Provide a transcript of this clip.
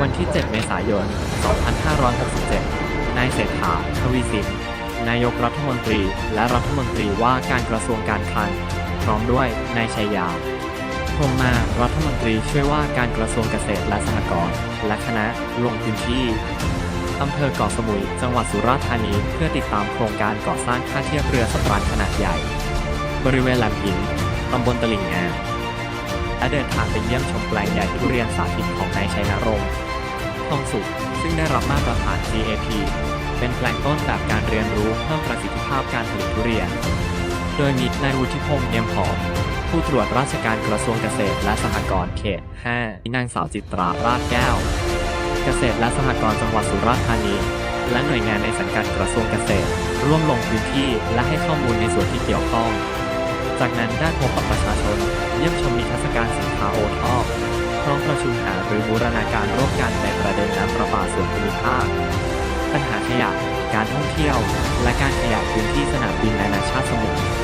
วันที่ 7 เมษายน 2567 นายเศรษฐา ทวีสิน นายกรัฐมนตรีและรัฐมนตรีว่าการกระทรวงการคลัง พร้อมด้วยนายชัยยาพรมมารัฐมนตรีช่วยว่าการกระทรวงเกษตรและสหกรณ์และคณะลงพื้นที่อำเภอเกาะสมุย จังหวัดสุราษฎร์ธานี เพื่อติดตามโครงการก่อสร้างท่าเทียบเรือสำราญขนาดใหญ่ บริเวณแหลมหิน ตำบลตลิ่งงามและเดินทางไปเยี่ยมชมแปลงใหญ่ทุเรียนสาธิตของนายชัยนรงค์ ทองสุขซึ่งได้รับมาตรฐาน GAP เป็นแปลงต้นแบบการเรียนรู้เพิ่มประสิทธิภาพการผลิตทุเรียน โดยมีนายวุฒิพงษ์เนียมหอมผู้ตรวจราชการกระทรวงเกษตรและสหกรณ์เขต 5 นางสาวจิตราราชแก้ว เกษตรและสหกรณ์จังหวัดสุราษฎร์ธานี และหน่วยงานในสังกัดกระทรวงเกษตร ร่วมลงพื้นที่และให้ข้อมูลในส่วนที่เกี่ยวข้อง จากนั้นได้พบกับประชาชน เยี่ยมชมนิทรรศการสินค้าโอท ชุมหาหรือบูรณาการร่วมกันในประเด็นน้ำประปาส่วนภูมิภาค ปัญหาขยะ การท่องเที่ยว และการขยายพื้นที่สนามบินนานาชาติสมุย